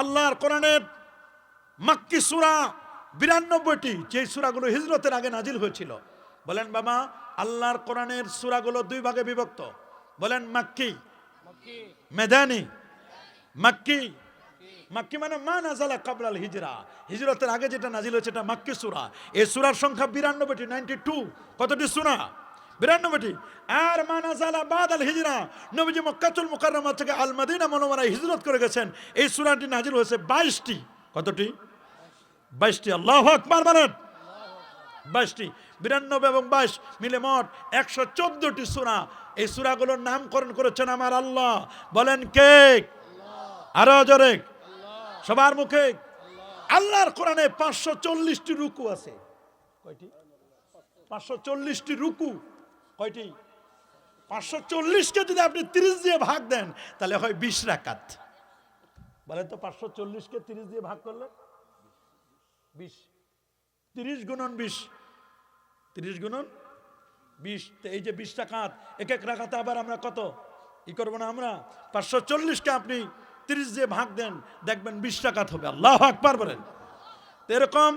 আল্লাহর কোরআনের মাক্কি সুরা বিরানব্বইটি যে সুরাগুলো হিজরতের আগে নাজিল হয়েছিল। বলেন, বাবা, আল্লাহর কোরআনের সুরাগুলো দুই ভাগে বিভক্ত। বলেন, মাক্কি, মেদানি, মাক্কি মাক্কি মানে মা নাজালা কাবলাল হিজরা। হিজরতের আগে যেটা নাজিল হয়েছে এটা মাক্কি সুরা। এই সুরার সংখ্যা বিরানব্বইটি, নাইনটি টু। কতটি সুরা? বিরানব্বইটি। আর মা নাজালা বাদ আল হিজরা। নবীজি মক্কাতুল মুকাররমা থেকে আল মাদিনা মনোমারায় হিজরত করে গেছেন। এই সুরাটি নাজিল হয়েছে বাইশটি। কতটি? বাইশটি। আল্লাহ আকবার বলেন। বাইশটি। বিরানব্বই এবং বাইশ মিলে মোট একশো চোদ্দটি সুরা। এই সুরাগুলোর নামকরণ করেছেন আমার আল্লাহ। বলেন কে? আরও জোরে। সবার মুখে। আল্লাহর কোরআনে পাঁচশো চল্লিশটি রুকু আছে। কয়টি? পাঁচশো চল্লিশটি রুকু। কয়টি? পাঁচশো চল্লিশকে যদি আপনি তিরিশ দিয়ে ভাগ দেন, তাহলে হয় বিশ রাকাত। বলে তো পাঁচশো চল্লিশকে তিরিশ দিয়ে ভাগ করলে? বিশ। তিরিশ গুণন বিশ। তিরিশ গুণন বিশ। এই যে বিশ টাকাত এক এক রাখাতে আবার আমরা কত? ই করব না আমরা? পাঁচশো চল্লিশকে আপনি তিরিশ দিয়ে ভাগ দেন, দেখবেন বিশ টাকাত হবে। আল্লাহ আকবার বলেন। তো এরকম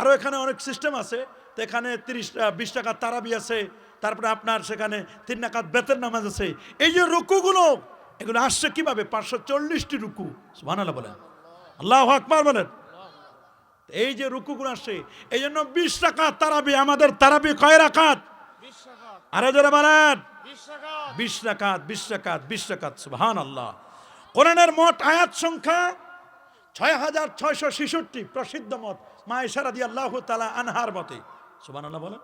আরও এখানে অনেক সিস্টেম আছে। তো এখানে তিরিশ বিশ টাকার তারাবি আছে। তারপরে আপনার সেখানে তিন নাকাত বেতের নামাজ আছে। এই যে রুকুগুলো এগুলো আসছে কীভাবে? পাঁচশো চল্লিশটি রুকু। সুবহানাল্লাহ বলেন। আল্লাহ আকবার বলেন। এই যে রুকুগুলো আসছে এই জন্য বিশ টাকা তারাবি আমাদের তারাবি কয় রাখাত আরও যারা বলেন। বিশ রাকাত। বিশ রাকাত বিশ রাকাত সুবহান আল্লাহ কোরআনের মোট আয়াত সংখ্যা ছয় হাজার ছয়শো ছেষট্টি প্রসিদ্ধ মত মা ইশারাদি আল্লাহ তালা আনহার মতে। সুবহান আল্লাহ বলেন।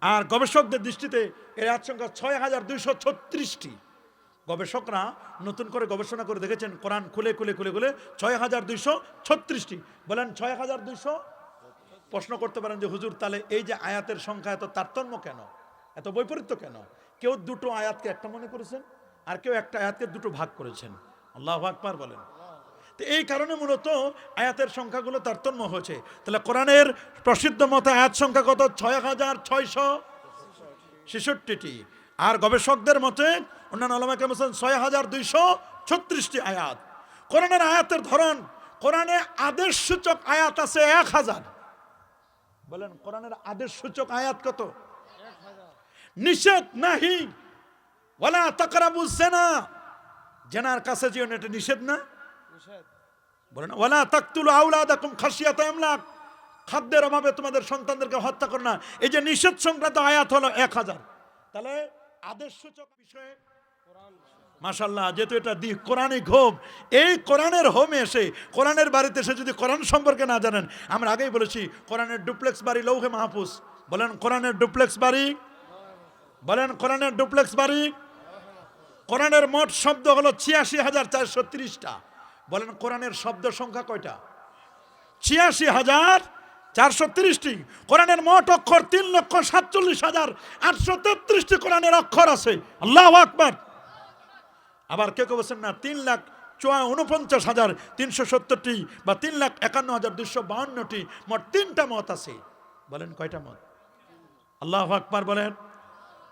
আর গবেষকদের দৃষ্টিতে এর আয়াত সংখ্যা ছয় হাজার দুইশো ছত্রিশটি। গবেষকরা নতুন করে গবেষণা করে দেখেছেন, কোরআন খুলে খুলে খুলে খুলে ছয় হাজার দুইশো ছত্রিশটি। বলেন, ছয় হাজার দুইশো? প্রশ্ন করতে পারেন যে, হুজুর, তাহলে এই যে আয়াতের সংখ্যা এত তারতম্য কেন? এত বৈপরীত্য কেন? কেউ দুটো আয়াতকে একটা মনে করেছেন? আর কেউ একটা আয়াতকে দুটো ভাগ করেছেন। আল্লাহ আকবার বলেন। তো এই কারণে মূলত আয়াতের সংখ্যাগুলো তারতম্য হয়েছে। তাহলে কোরআনের প্রসিদ্ধ মতে আয়াত সংখ্যা কত? ছয় হাজার ছয়শো ছেষট্টিটি। আর গবেষকদের মতে অন্যান্য আলমাকে বলছেন ছয় হাজার দুইশো ছত্রিশটি আয়াত। কোরআনের আয়াতের ধরন, কোরআনে আদেশ সূচক আয়াত আছে এক হাজার বলেন, কোরআনের আদেশ সূচক আয়াত কত? নিষেধ নাহি। ওয়ালা তাকরাবু জেনা। জেনার কাছে যেও এটা নিষেধ না? বলেন ওয়ালা তাকতুলু আউলাদাকুম খাসিয়াতা ইমলাক খাদ্যের অভাবে তোমাদের সন্তানদেরকে হত্যা করো না। এই যে নিষেধ সংক্রান্ত আয়াত হলো এক হাজার। তাহলে আদেশ সূচক বিষয়ে মাশাল্লাহ যেহেতু এটা দি কোরআনিক হোম এই কোরআনের হোমে এসে কোরআনের বাড়িতে এসে যদি কোরআন সম্পর্কে না জানেন আমরা আগেই বলেছি কোরআনের ডুপ্লেক্স বাড়ি লৌহে মাহফুজ। বলেন কোরআনের ডুপ্লেক্স বাড়ি? বলেন কোরআনের ডুপ্লেক্স বাড়ি? কোরআনের মোট শব্দ হলো ছিয়াশি হাজার চারশো তিরিশটা। বলেন কোরআনের শব্দ সংখ্যা কয়টা? ছিয়াশি হাজার চারশো তিরিশটি। কোরআনের মোট অক্ষর তিন লক্ষ সাতচল্লিশ হাজার আটশো তেত্রিশটি কোরআনের অক্ষর আছে। আল্লাহ আকবার। আবার কেউ কেউ বলছেন, না, তিন লাখ চুয়া উনপঞ্চাশ হাজার তিনশো সত্তরটি বা তিন লাখ একান্ন হাজার দুশো বাহান্নটি মোট তিনটা মত আছে। বলেন কয়টা মত? আল্লাহ আকবার বলেন।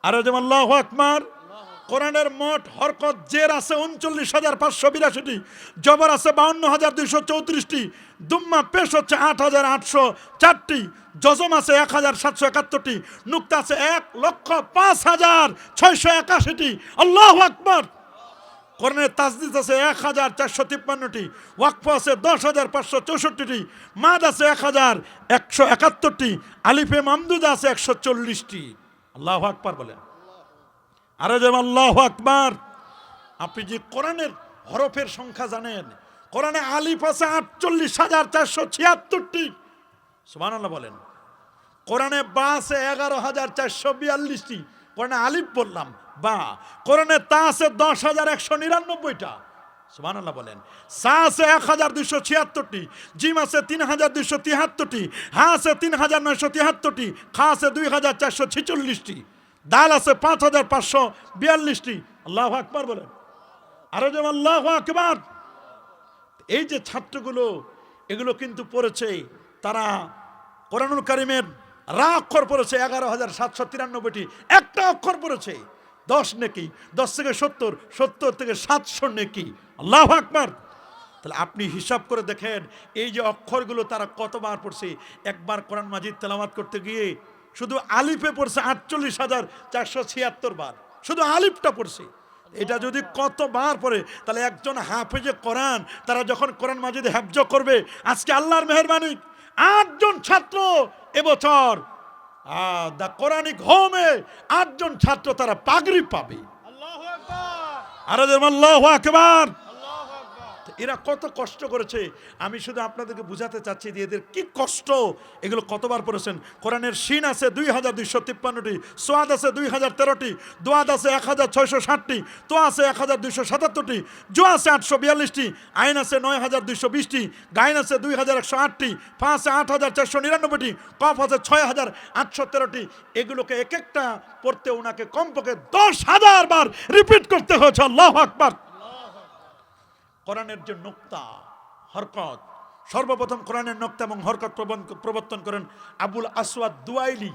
আরও যেমন, আল্লাহ আকবার। কোরআনের মোট হরকত জের আছে উনচল্লিশ হাজার পাঁচশো বিরাশিটি, জবর আছে বাউন্ন হাজার দুইশো চৌত্রিশটি, দুম্মা পেশ হচ্ছে আট হাজার আটশো চারটি, জজম আছে এক হাজার সাতশো একাত্তরটি, নুক্তা আছে এক লক্ষ পাঁচ হাজার ছয়শো একাশিটি। আল্লাহ আকবার! কোরআনের তাজদিদ আছে এক হাজার চারশো তিপ্পান্নটি, ওয়াকফ আছে দশ হাজার পাঁচশো চৌষট্টিটি, মাদ আছে এক হাজার একশো একাত্তরটি, আলিফে মামদুদ আছে একশো চল্লিশটি। আল্লাহ আকবার বলেন। আরও যেমন আল্লাহ আকবার। আপনি যে কোরআনের হরফের সংখ্যা জানেন, কোরআনে আলিফ আছে আটচল্লিশ হাজার চারশো ছিয়াত্তরটি। সুবহানাল্লাহ বলেন। কোরআনে বা আছে এগারো হাজার চারশো বিয়াল্লিশটি। কোরআনে আলিফ বললাম, বা। কোরআনে তা আছে দশ হাজার একশো নিরানব্বইটা। সুবান আল্লাহ বলেন। সা আছে এক হাজার দুশো ছিয়াত্তরটি। জিম আছে তিন হাজার দুশো তিয়াত্তরটি হা আছে তিন হাজার নয়শো তিয়াত্তরটি খা আছে দুই হাজার চারশো ছিচল্লিশটি। দাল আছে পাঁচ হাজার পাঁচশো বিয়াল্লিশটি। আল্লাহ আকবার বলেন আরও যেমন আল্লাহ আকবার। এই যে ছাত্রগুলো, এগুলো কিন্তু পড়েছে, তারা কোরআনুল কারিমের রা অক্ষর পড়েছে, এগারো হাজার সাতশো তিরানব্বইটি। একটা অক্ষর পড়েছে, দশ নেকি, দশ থেকে সত্তর সত্তর থেকে সাতশো নেকি। আল্লাহ আকবার। তাহলে আপনি হিসাব করে দেখেন, এই যে অক্ষরগুলো তারা কতবার পড়ছে? একবার কোরআন মাজিদ তেলামাত করতে গিয়ে শুধু আলিফে পড়ছে আটচল্লিশ হাজার চারশো ছিয়াত্তর বার। শুধু আলিফটা পড়ছে। এটা যদি কতবার পড়ে তাহলে একজন হাফেজে কোরআন তারা যখন কোরআন মাজিদ হ্যাবজ করবে আজকে আল্লাহর মেহরবানি আটজন ছাত্র এবছর দ্য কোরআনিক হোমে আটজন ছাত্র তারা পাগড়ি পাবে। আল্লাহু আকবার। এরা কত কষ্ট করেছে। আমি শুধু আপনাদেরকে বুঝাতে চাচ্ছি যে এদের কি কষ্ট? এগুলো কতবার পড়েছেন? কোরআনের শিন আছে দুই হাজার দুইশো তিপ্পান্নটি, সোয়াদ আছে দুই হাজার তেরোটি, দোয়াদ আছে এক হাজার ছয়শো ষাটটি তো আছে এক হাজার দুইশো সাতাত্তরটি জো আছে আটশো বিয়াল্লিশটি, আইন আছে নয় হাজার দুইশো বিশটি, গাইন আছে দুই হাজার একশো আটটি ফা আছে আট হাজার চারশো নিরানব্বইটি, কফ আছে ছয় হাজার আটশো তেরোটি। এগুলোকে এক একটা পড়তে ওনাকে কমপক্ষে দশ হাজার বার রিপিট করতে হয়েছে। আল্লাহ আকবার। কোরআনের যে নোক্তা হরকত সর্বপ্রথম কোরআনের নোক্তা এবং হরকত প্রবর্তন করেন আবুল আসওয়াদ দুয়াইলি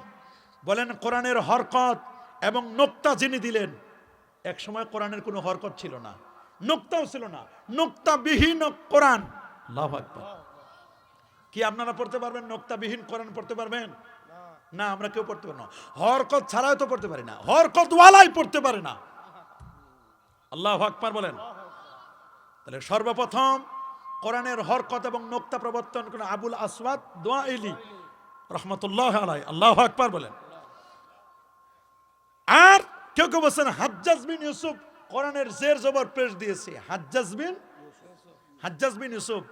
বলেন কোরআনের হরকত এবং নোক্তা যিনি দিলেন এক সময় কোরআনের কোনো হরকত ছিল না। নোক্তাও ছিল না। নোক্তাবিহীন কোরআন। আকবার। কি আপনারা পড়তে পারবেন? নোক্তাবিহীন কোরআন পড়তে পারবেন? না আমরা কেউ পড়তে পারি না। হরকত ছাড়াও তো পড়তে পারি না। হরকত ওয়ালাই পড়তে পারে না। আল্লাহ আকবার বলেন। তাহলে সর্বপ্রথম কোরআনের হরকত এবং নোক্তা প্রবর্তন করেন আবুল আসওয়াদ দোয়াইলি রহমতুল্লাহ আলাই আল্লাহ আকবার বলেন। আর কেউ কেউ বলছেন, হাজ্জাজ বিন ইউসুফ কোরআনের জের জবর পেশ দিয়েছে। হাজ্জাজ বিন? হাজ্জাজ বিন ইউসুফ।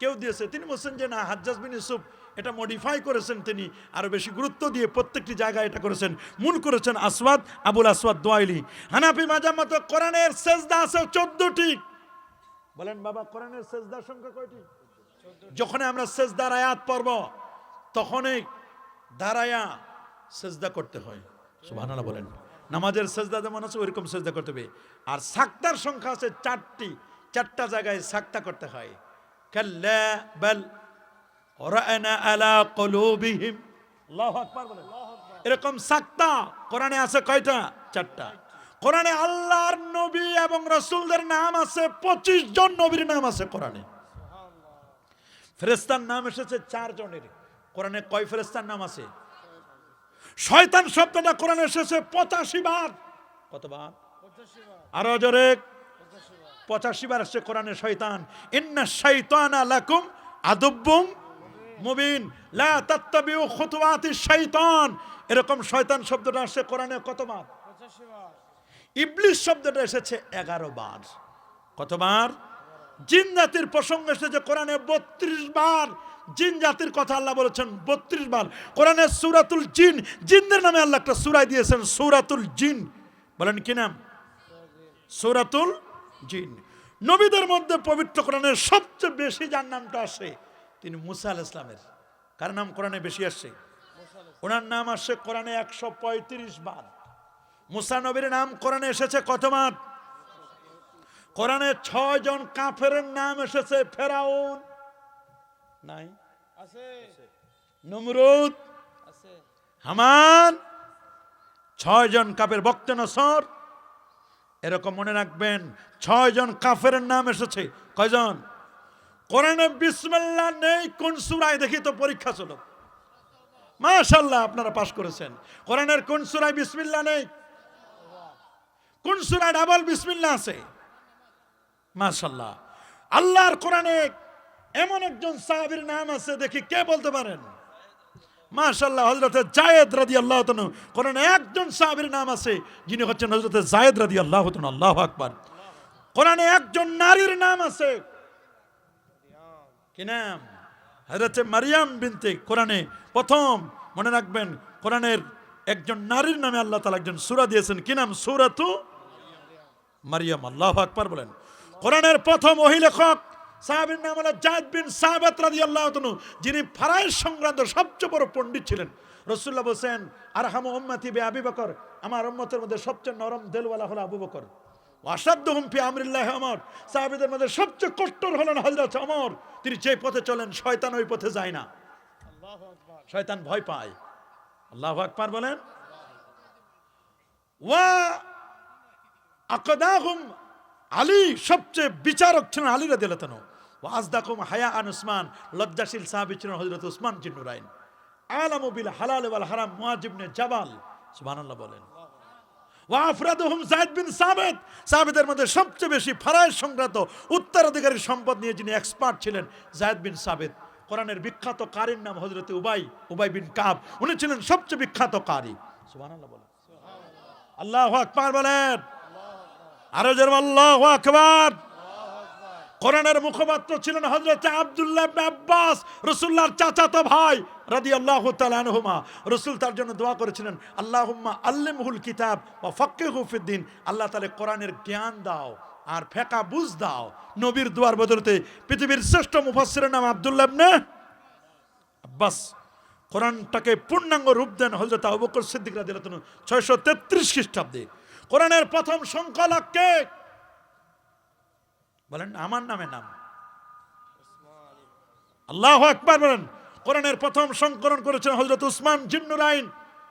কেউ দিয়েছে। তিনি বলছেন যে, না, হাজ্জাজ বিন ইউসুফ, এটা মডিফাই করেছেন তিনি আরও বেশি গুরুত্ব দিয়ে প্রত্যেকটি জায়গায় এটা করেছেন। মূল করেছেন আসওয়াদ, আবুল আসওয়াদ দোয়াইলি হানাফি মাজার মতো কোরআনের সেজদা আছে চোদ্দটি। বলেন বাবা, কোরআনের সেজদার সংখ্যা কয়টি? যখন আমরা সেজদার আয়াত পড়ব, তখনই দাঁড়ায়া সেজদা করতে হয়। সুবহানাল্লাহ বলেন। নামাজের সেজদা যেমন আছে, ওইরকম সেজদা করতে হবে। আর সাক্তার সংখ্যা আছে চারটি। চারটা জায়গায় সাক্তা করতে হয়। এরকম সাক্তা কোরআনে আছে কয়টা? চারটা। কোরআনে আল্লাহর এবং রসুলদের নাম আছে পঁচিশ জন নবীর নাম আছে কোরআনে। ফেরেস্তার নাম এসেছে চার জনের। কোরআনে কয় ফেরেস্তার নাম আছে? শয়তান শব্দটা কোরআনে এসেছে পঁচাশি বার। কতবার? আরও জোরে। পঁচাশি বার আসছে কোরআনে শয়তান। ইন্না শৈতান লাকুম আদব্বুম মুবিন। লা তাত্তাবিউ খুতুওয়াতি শয়তান। এরকম শয়তান শব্দটা আসছে কোরআনে কতবার? বার ইবলিশ শব্দটা এসেছে এগারো বার। কতবার? জিন জাতির প্রসঙ্গ এসেছে কোরআনে বত্রিশ বার। জিন জাতির কথা আল্লাহ বলেছেন বত্রিশ বার। কোরআনে সুরাতুল জিন, জিনদের নামে আল্লাহ একটা সুরাই দিয়েছেন, সুরাতুল জিন। বলেন কি নাম? সুরাতুল জিন। নবীদের মধ্যে পবিত্র কোরআনের সবচেয়ে বেশি যার নামটা আসে, তিনি মুসা আল ইসলামের কার নাম কোরআনে বেশি আসছে ওনার নাম আসছে কোরআনে একশো পঁয়ত্রিশ বার। মুসা নবীর নাম কোরআনে এসেছে কতবার? কোরআনে ছয় জন কাফের নাম এসেছে, ফেরাউন, নাই, নমরুদ, হামান, ছয় জন কাপের বক্ত নসর। এরকম মনে রাখবেন, ছয় জন কাফের নাম এসেছে। কয়জন? কোরআনে বিসমিল্লাহ নেই, কোন সুরায়? দেখি তো পরীক্ষা ছিল মাশাল্লাহ আপনারা পাশ করেছেন। কোরআনের কোন সুরায় বিসমিল্লাহ নেই? কোন সুরায় ডাবল বিসমিল্লাহ আছে? মাশাল্লাহ আল্লাহর কোরআনে এমন একজন সাহাবীর নাম আছে, দেখি কে বলতে পারেন? মাশাল্লাহ হজরত জায়েদ রাদি আল্লাহ কোরআনে একজন সাহাবীর নাম আছে, যিনি হচ্ছেন হজরত জায়েদ রাদি আল্লাহ আল্লাহ আকবার। কোরআনে একজন নারীর নাম আছে। কি নাম? হজরত মারিয়াম বিনতে, কোরআনে প্রথম মনে রাখবেন, কোরআনের একজন নারীর নামে আল্লাহ তালা একজন সুরা দিয়েছেন। কি নাম? সুরাতু মারিয়াম আল্লাহ আকবার বলেন। কোরআনের প্রথম অহিলেখক সাহাবির নাম হলো জায়দ বিন সাহাবাত রাদিয়াল্লাহু তাআলা যিনি ফারাইজ সংক্রান্ত সবচেয়ে বড় পণ্ডিত ছিলেন। রাসূলুল্লাহ বলেন আরহামু উম্মতি বে আবি বকর আমার উম্মতের মধ্যে সবচেয়ে নরম দেলওয়ালা হলো আবু বকর। ওয়াসাদ্দুহুম হুমফি আমরিল্লাহি ওমর সাহাবীদের মধ্যে সবচেয়ে কষ্টর হলেন হযরত অমর তিনি যে পথে চলেন শয়তান ওই পথে যায় না। শয়তান ভয় পায়। আল্লাহু আকবার বলেন। ওয়া আকদাহুম আলী, সবচেয়ে বিচারক ছিলেন আলী রাদিয়াল্লাহু ও আজদাকুম হায়া আন উসমান, লজ্জাশীল সাহাবী ছিলেন হযরত উসমান জিন্নুরাইন আলামু বিল হালাল ওয়াল হারাম মুয়াজিবনে জাবাল, সুবহানাল্লাহ বলেন। ওয়াফরাদুহুম যায়েদ বিন সাবিত, সাবিতের মধ্যে সবচেয়ে বেশি ফারায়েজ সংক্রান্ত উত্তরাধিকারী সম্পদ নিয়ে যিনি এক্সপার্ট ছিলেন জায়েদ বিন সাবিত। কোরআনের বিখ্যাত কারীর নাম হযরত উবাই উবাই বিন কাব। উনি ছিলেন সবচেয়ে বিখ্যাত কারী, সুবহানাল্লাহ বলেন। সুবহানাল্লাহ আল্লাহু আকবার বলেন। আরও আল্লাহু আকবার। কোরআনের মুখপাত্র ছিলেন হজরত আব্দুল্লাহ আব্বাস রসুল্লাহর চাচাতো ভাই রাদি আল্লাহ তালানহুমা রসুল তার জন্য দোয়া করেছিলেন, আল্লাহুম্মা আল্লিমহুল কিতাব ও ফক্কে হুফিদ্দিন আল্লাহ তালে কোরআনের জ্ঞান দাও আর ফেকা বুঝ দাও। নবীর দুয়ার বদলতে পৃথিবীর শ্রেষ্ঠ মুফাসসিরের নাম আব্দুল্লাহ ইবনে আব্বাস। কোরআনটাকে পূর্ণাঙ্গ রূপ দেন হজরত আবু বকর সিদ্দিক রাদিয়াল্লাহু তাআলা, ছয়শো তেত্রিশ খ্রিস্টাব্দে। কোরআনের প্রথম সংকলক কে? বলেন, আমার নামে নাম। আল্লাহ আকবার বলেন, কোরআনের প্রথম সংকলন করেছেন হজরত উসমান জিন্নুরাইন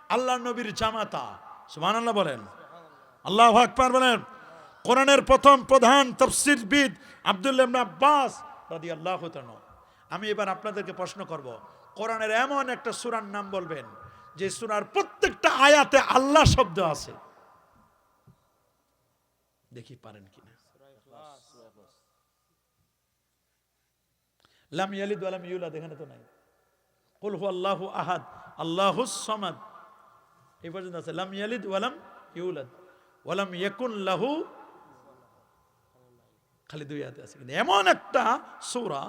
আল্লাহ নবীর জামাতা। সুবহান আল্লাহ বলেন। আল্লাহ আকবার বলেন, কোরআনের প্রথম প্রধান তফসিরবিদ আব্দুল্লাহ আব্বাস রাদিয়াল্লাহু তাআলা। আমি এবার আপনাদেরকে প্রশ্ন করব, কোরআনের এমন একটা সুরার নাম বলবেন, যে সুরার প্রত্যেকটা আয়াতে আল্লাহ শব্দ আছে। দেখি পারেন কিনা। লাম ইয়ালিদ ওয়া লাম ইউলাদ এখানে তো নাই। কুল হু আল্লাহু আহাদ আল্লাহুস সামাদ। এই পর্যন্ত আছে লাম ইয়ালিদ ওয়া লাম ইউলাদ ওয়া লাম ইয়াকুন লাহু। খালি দুই আয়াতে আছে কিন্তু এমন একটা সূরা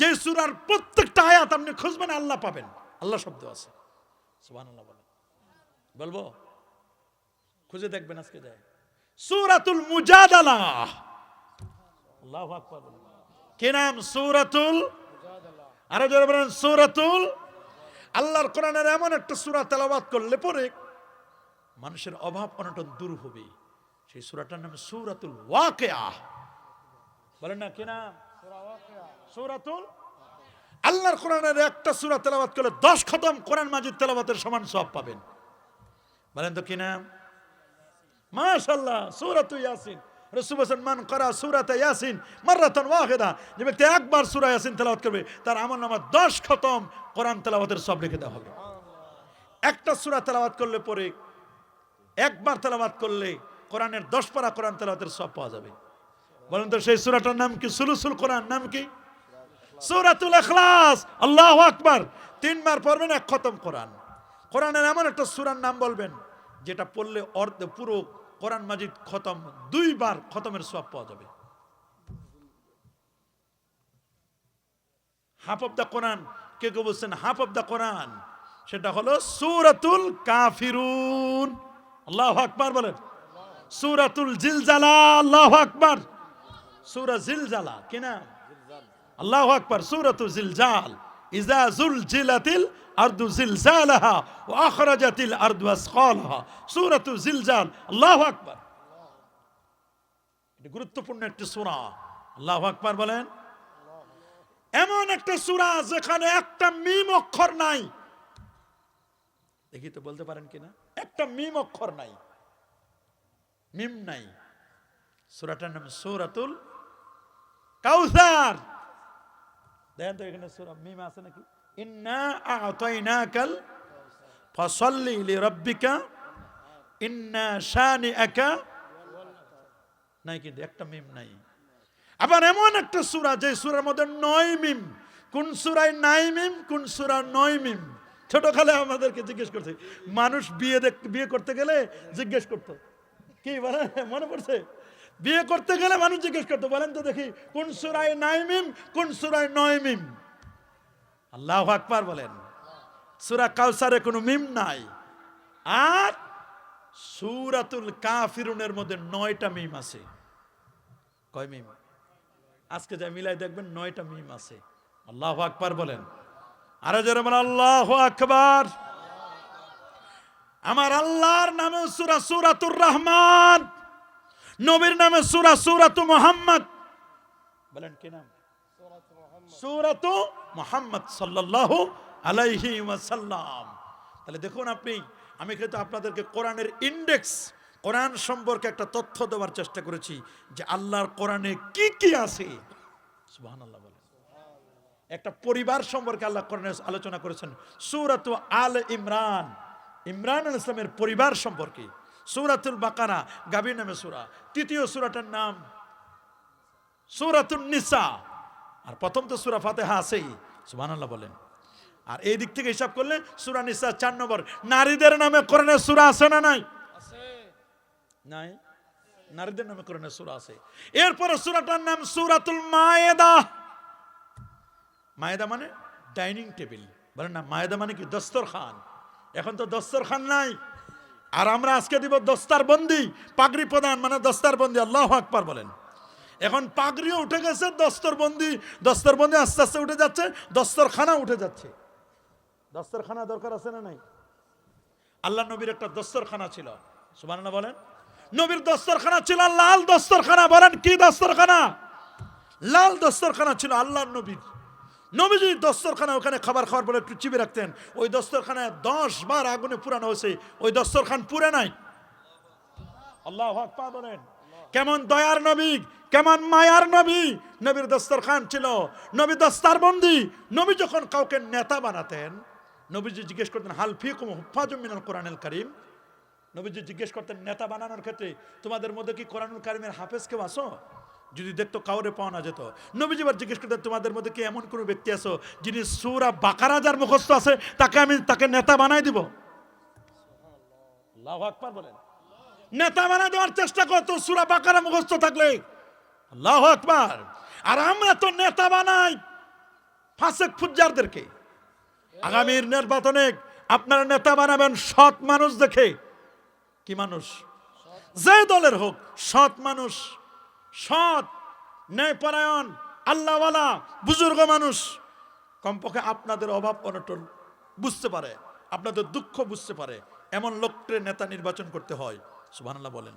যে সূরার প্রত্যেকটা আয়াত আপনি খুঁজবেন আল্লাহ পাবেন। আল্লাহ শব্দ আছে। সুবহানাল্লাহ বলেন। বলব? খুঁজে দেখবেন আজকে যায়। সূরাতুল মুজাদালা। কি নাম? সূরাতুল? আরও জোরে বলেন, সূরাতুল? আল্লাহর কোরআনের এমন একটা সূরা তেলাওয়াত করলে পরে মানুষের অভাব অনটন দূর হবে। সেই সূরাটার নাম সূরাতুল ওয়াকিয়া। বলেন না, কি নাম? সূরাতুল? আল্লাহর কোরআনের একটা সূরা তেলাওয়াত করলে 10 খতম কোরআন মাজিদ তেলাওয়াতের সমান সব পাবেন। বলেন তো, কি নাম? মাশাআল্লাহ সূরাতুল ইয়াসিন। রসুল বলেন মান করা সূরাতে ইয়াসিন মাররাতান ওয়াহিদা। যে ব্যক্তি একবার সূরা ইয়াসিন তেলাওয়াত করবে, তার আমল নামা 10 খতম কোরআন তেলাওয়াতের সব লিখে দেওয়া হবে। একটা সূরা তেলাওয়াত করলে পরে, একবার তেলাওয়াত করলে কোরআনের 10 পারা কোরআন তেলাওয়াতের সব পাওয়া যাবে। বলেন তো, সেই সূরাটার নাম কি? সুলুসুল কোরআন, নাম কি? সূরাতুল ইখলাস। আল্লাহু আকবার। তিনবার পড়বেন, এক খতম কোরআন। কোরআনের এমন একটা সুরার নাম বলবেন, যেটা পড়লে অর্ধ পুরো কোরআন মাজিদ খতম, দুইবার খতমের সব পাওয়া যাবে। হাফ অফ দ্য কোরআন, কে কে বলছেন হাফ অফ দ্য কোরআন? সেটা হলো সূরাতুল কাফিরুন। আল্লাহু আকবার বলেন। সূরাতুল জিলজালা, আল্লাহু আকবার। সূরা জিলজালা, কি নাম? আল্লাহু আকবার, সূরাতুল জিলজাল। ইজা জুলজিলাতিল আরদু জিলজালাহা ওয়া আখরাজাতিল আরদু আসকালাহা। সূরাতুল জিলজাল। আল্লাহু আকবার। এটা গুরুত্বপূর্ণ একটি সূরা। আল্লাহু আকবার বলেন। এমন একটা সূরা যেখানে একটা মিম অক্ষর নাই। দেখি তো বলতে পারেন কিনা? একটা মিম অক্ষর নাই। মিম নাই। সূরাটার নাম সূরাতুল কাউসার। দেখেন তো এখানে সূরা মিম আছে নাকি? ইন্না আ'তাইনাকাল ফাসাল্লি লিরাব্বিকা, ইন্না শানিআকা নাই কিন্তু একটা মিম নাই। আবার এমন একটা সূরা যে সূরার মধ্যে নয় মিম। কোন সূরায় নাই মিম, কোন সুরা নয় মিম? ছোট খালে আমাদেরকে জিজ্ঞেস করছে, মানুষ বিয়ে বিয়ে করতে গেলে জিজ্ঞেস করতো। কি বলে? মনে পড়ছে? বিয়ে করতে গেলে মানুষ জিজ্ঞেস করতো, বলেন তো দেখি, কোন সুরায় নাই মিম কোন সুরায় নয় মিম আল্লাহ আকবার বলেন, সুরা কাউসারে কোনো মিম নাই। আর সুরাতুল কাফিরুনের মধ্যে নয়টা মিম আছে। কয় মিম? আজকে যা মিলাই দেখবেন নয়টা মিম আছে। আল্লাহ আকবার বলেন। আরও জোরে বলেন, আল্লাহ আকবার। আমার আল্লাহর নামে সুরা সুরাতুর রহমান। নবীর নামে সুরা সুরাতু মোহাম্মদ। বলেন কি নাম? সুরাতু মোহাম্মদ সাল্লাল্লাহু আলাইহি ওয়াসাল্লাম। তাহলে দেখুন আপনি, আমি কিন্তু আপনাদেরকে কোরআনের ইন্ডেক্স কোরআন সম্পর্কে একটা তথ্য দেওয়ার চেষ্টা করেছি যে আল্লাহর কোরআনে কি কি আছে। বলেন। একটা পরিবার সম্পর্কে আল্লাহ কোরআনে আলোচনা করেছেন, সুরাত আল ইমরান। ইমরান ইসলামের পরিবার সম্পর্কে। সুরাতুল বাকারা, গাভীর নামে সুরা। তৃতীয় সুরাটার নাম সুরাতুন নিসা। আর প্রথম তো সুরা ফাতেহা আছেই, সুবহানাল্লাহ বলেন। আর এই দিক থেকে হিসাব করলে সুরা নিসা চার নম্বর। নারীদের নামে কোরআনের সুরা আছে না নাই? নাই। নারীদের নামে কোরআনের সুরা আছে। এরপরে সুরাটার নাম সুরাতুল মায়েদা। মায়েদা মানে ডাইনিং টেবিল। বলেন না, মায়েদা মানে কি? দস্তরখান। এখন তো দস্তরখান নাই। আর আমরা আজকে দিব দস্তার বন্দি, পাগড়ি প্রদান মানে দস্তার বন্দি, আল্লাহ আকবার বলেন। এখন পাগড়িও উঠে গেছে দস্তরবন্দি দস্তরবন্দি আস্তে আস্তে উঠে যাচ্ছে, দস্তরখানা উঠে যাচ্ছে। দস্তরখানা দরকার আছে না নাই? আল্লাহ নবীর একটা দস্তরখানা ছিল, সুবহানাল্লাহ বলেন। নবীর দস্তরখানা ছিল লাল দস্তরখানা, বলেন কি দস্তরখানা? লাল দস্তরখানা ছিল আল্লাহর নবীর। নবীজি দস্তরখানা ওখানে খাবার খাওয়ার পরে একটু চিবি রাখতেন। ওই দস্তরখানায় দশ বার আগুনে পুরানো হয়েছে। ওই দস্তরখান পুরে নাই। আল্লাহ বলেন। কেমন দয়ার নবী, কেমন মায়ার নবী। নবীর দস্তরখান ছিল। নবী দস্তারবন্দি। নবী যখন কাউকে নেতা বানাতেন, নবীজি জিজ্ঞেস করতেন হালফি ফিকুম হুফাজুম মিনাল কোরআনুল কারীম? নবীজি জিজ্ঞেস করতেন, নেতা বানানোর ক্ষেত্রে তোমাদের মধ্যে কি কোরআনুল কারিমের হাফেজ কেউ আসো যদি দেখতো কাউরে পাওয়া না যেত। নবীজি এবার জিজ্ঞেস করতেন তোমাদের মধ্যে কি এমন কোনো ব্যক্তি আছো যিনি সুরা বাকারা যার মুখস্থ আছে তাকে আমি তাকে নেতা বানাই দিব? আকবার বলেন। নেতা বানাই দেওয়ার চেষ্টা করতো সুরা বাকারা মুখস্থ থাকলে। আল্লাহ আকবার। আর আমরা তো নেতা বানাই ফাসেক ফুজ্জারদেরকে। আগামীর নির্বাচনে আপনারা নেতা বানাবেন সৎ মানুষ দেখে। কি মানুষ? যে দলের হোক সৎ মানুষ। সৎ, ন্যায়পরায়ণ, আল্লাহওয়ালা, বুজুর্গ মানুষ। কমপক্ষে আপনাদের অভাব অনটন বুঝতে পারে, আপনাদের দুঃখ বুঝতে পারে, এমন লোককে নেতা নির্বাচন করতে হয়। সুবহানাল্লাহ বলেন।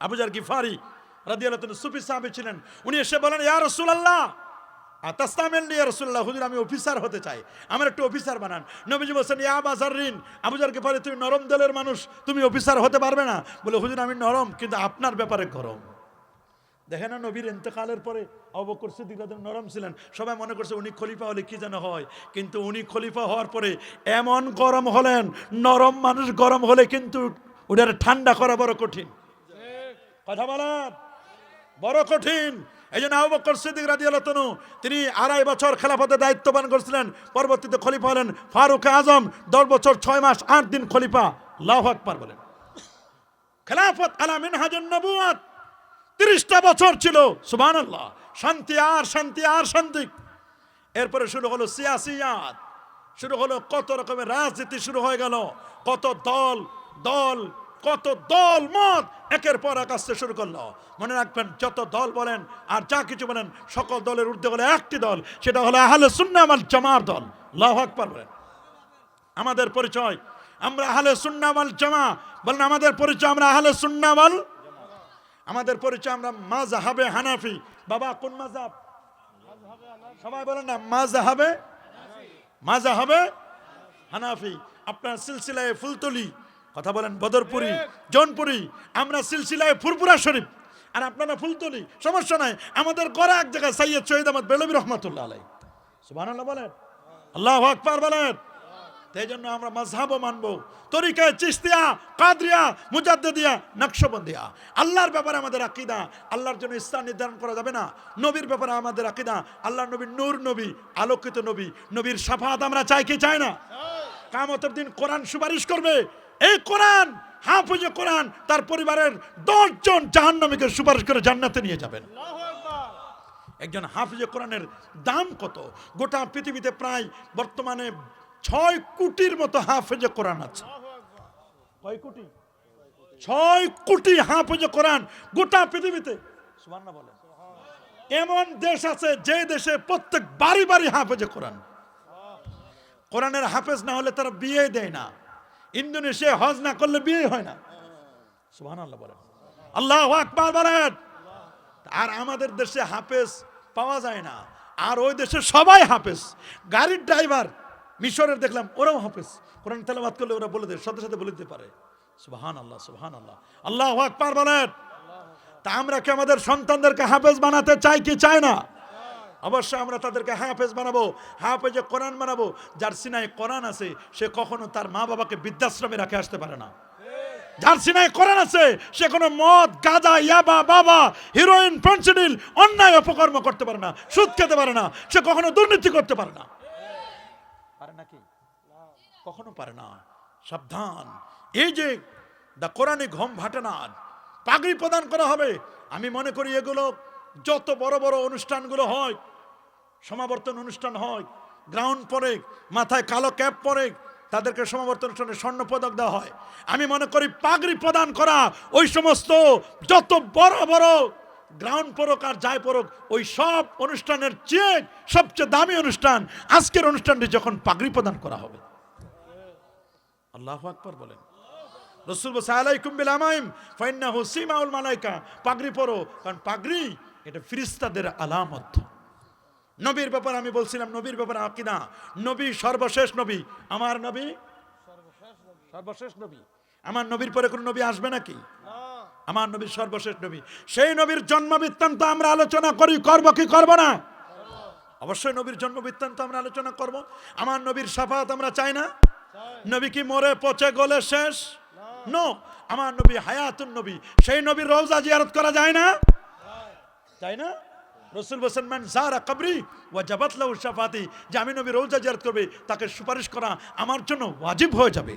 আবুজার গিফারি রাদিয়াল্লাহু তাআলা সুফি সাহাবী ছিলেন। উনি এসে বলেন, ইয়া রাসূলুল্লাহ রাসূলুল্লাহ, হুজুর আমি অফিসার হতে চাই। আমার একটু অফিসার বানান। তুমি নরম দলের মানুষ, তুমি অফিসার হতে পারবে না? বলে, হুজুর আমি নরম, কিন্তু আপনার ব্যাপারে গরম। দেখে না নবীর ইন্তেকালের পরে অবকর সিদ্দিক রাদিয়াল্লাহু নরম ছিলেন। সবাই মনে করছে উনি খলিফা হলে কি যেন হয়। কিন্তু উনি খলিফা হওয়ার পরে এমন গরম হলেন, নরম মানুষ গরম হলে কিন্তু ওটার ঠান্ডা করা বড় কঠিন। কথা বলেন? বড় কঠিন। এই জন্য আবু বকর সিদ্দিক রাদিয়াল্লাহু তাআলা তিনি আড়াই বছর খেলাফতে দায়িত্ব পালন করেছিলেন। পরবর্তীতে খলিফা হলেন ফারুক আজম, দশ বছর ছয় মাস, আট দিন খলিফা। আল্লাহু আকবার বলেন। খেলাফত আলা মিনহাজুন নবুয়াত তিরিশটা বছর ছিল। সুবহানাল্লাহ। শান্তি আর শান্তি আর শান্তি। এরপরে শুরু হলো সিয়াসিয়াত। শুরু হলো কত রকমের রাজনীতি শুরু হয়ে গেল। কত দল দল, কত দল, মত একের পর এক আসতে শুরু করল। মনে রাখবেন, যত দল বলেন আর যা কিছু বলেন, সকল দলের ঊর্ধ্বে হলো একটি দল, সেটা হলো আহলে সুন্না আমার জামার দল। আল্লাহু আকবার বলেন। আমাদের পরিচয়, আমরা আহলে সুন্নামাল জামা বলেন, আমাদের পরিচয়, আমরা আহলে সুন্নামাল আমাদের পরিচয় আমরা মাযহাবে হানাফি। বাবা, কোন মাযহাব? সবাই বলেন না, মাযহাবে? মাযহাবে হানাফি। আপনার সিলসিলায় ফুলতলি, কথা বলেন বদরপুরি, জৌনপুরি, আমরা সিলসিলায় ফুরপুরা শরীফ। আর আপনারা ফুলতলি, সমস্যা নাই, আমাদের গড়া এক জায়গায় সৈয়দ শহীদ আহমদ বেলবি রহমতুল্লাহ আলাই সুবহানাল্লাহ বলেন। আল্লাহ আকবার বলেন। তাই জন্য আমরা মাঝহাবও মানবো। তরিকায় চিস্তিয়া কাদরিয়া মুজাদ্দিয়া নকশবন্দিয়া। আল্লাহর ব্যাপারে আমাদের আকিদা। আল্লাহর জন্য স্থান নির্ধারণ করা যাবে না। নবীর ব্যাপারে আমাদের আকিদা। আল্লাহর নবী নূর নবী আলোকিত নবী নবীর সাফাত আমরা চাই কি চাই না? কামতের দিন কোরআন সুপারিশ করবে। এই কোরআন হাফিজ কোরআন তার পরিবারের দশজন জাহান্নামীকে সুপারিশ করে জান্নাতে নিয়ে যাবেন। একজন হাফিজে কোরআনের দাম কত? গোটা পৃথিবীতে প্রায় বর্তমানে ছয় কোটির মতো হাফেজে কোরআন আছে। আল্লাহু কোটি? ছয় কোটি হাফেজে কোরআন গোটা পৃথিবীতে। এমন দেশ আছে যে দেশে প্রত্যেক বাড়ি বাড়ি হাফেজে কোরআন। কোরআনের হাফেজ না হলে তারা বিয়ে দেয় না। ইন্দোনেশিয়া হজ না করলে বিয়ে হয় না। সুবহানাল্লাহ বলেন। আল্লাহ আকবার বলেন। আর আমাদের দেশে হাফেজ পাওয়া যায় না। আর ওই দেশে সবাই হাফেজ। গাড়ির ড্রাইভার মিশরের দেখলাম, ওরাও হাফেজ। কোরআন তেলাবাদ করলে ওরা বলে দেয়, সাথে সাথে বলে দিতে পারে। সুবাহান আল্লাহ সুবাহান আল্লাহ আল্লাহ আকবার বলেন। তা আমরা কি আমাদের সন্তানদেরকে হাফেজ বানাতে চাই কি চাই না? অবশ্যই আমরা তাদেরকে হাফেজ বানাবো, হাফেজে কোরআন বানাবো। যার সিনায় কোরআন আছে, সে কখনো তার মা বাবাকে বৃদ্ধাশ্রমে রাখে আসতে পারে না। যার সিনায় কোরআন আছে, সে কোনো মদ, গাঁজা, ইয়াবা, বাবা, হিরোইন ফেন্সিডিল অন্যায় অপকর্ম করতে পারে না, সুদ খেতে পারে না, সে কখনো দুর্নীতি করতে পারে না। পারে নাকি? কখনো পারে না। সাবধান। এই যে দা কোরআনিক হোম ভাটানাদ পাগড়ি প্রদান করা হবে, আমি মনে করি এগুলো যত বড় বড় অনুষ্ঠানগুলো হয়, সমাবর্তন অনুষ্ঠান হয় গ্রাউন্ড পরে, মাথায় কালো ক্যাপ পরে, তাদেরকে সমাবর্তন অনুষ্ঠানে স্বর্ণ পদক দেওয়া হয়। আমি মনে করি পাগড়ি প্রদান করা, ওই সমস্ত যত বড় বড় গ্রাউন্ড পরক আর যাই পরক ওই সব অনুষ্ঠানের চেয়ে সবচেয়ে দামি অনুষ্ঠান আজকের অনুষ্ঠানটি যখন পাগড়ি প্রদান করা হবে। আল্লাহ আকবর বলেন। রসুল বসে বিল আমাইম ফাইন্না হুসিমাউল মালাইকা। পাগড়ি পরো কারণ পাগড়ি এটা ফিরিস্তাদের আলামত। নবীর ব্যাপারে আমি বলছিলাম নবীর ব্যাপারে আকিদা। নবী সর্বশেষ নবী। আমার নবী? সর্বশেষ নবী। আমার নবীর পরে কোন নবী আসবে নাকি? আমার নবীর সর্বশেষ নবী। সেই নবীর জন্ম বৃত্তান্ত আমরা আলোচনা করি, করব কি করব না? অবশ্যই নবীর জন্ম বৃত্তান্ত আমরা আলোচনা করব। আমার নবীর সাফাত আমরা চাই না। নবী কি মরে, পচে, গলে, শেষ? নো আমার নবী হায়াতুন নবী। সেই নবীর রওজা জিয়ারত করা যায় না? তাই না? রসুল বসেন ম্যান জারা কবরি ও জাবাত লাহু শাফাতি। যে আমি নবী রওজা জিয়ারত করবে, তাকে সুপারিশ করা আমার জন্য ওয়াজিব হয়ে যাবে।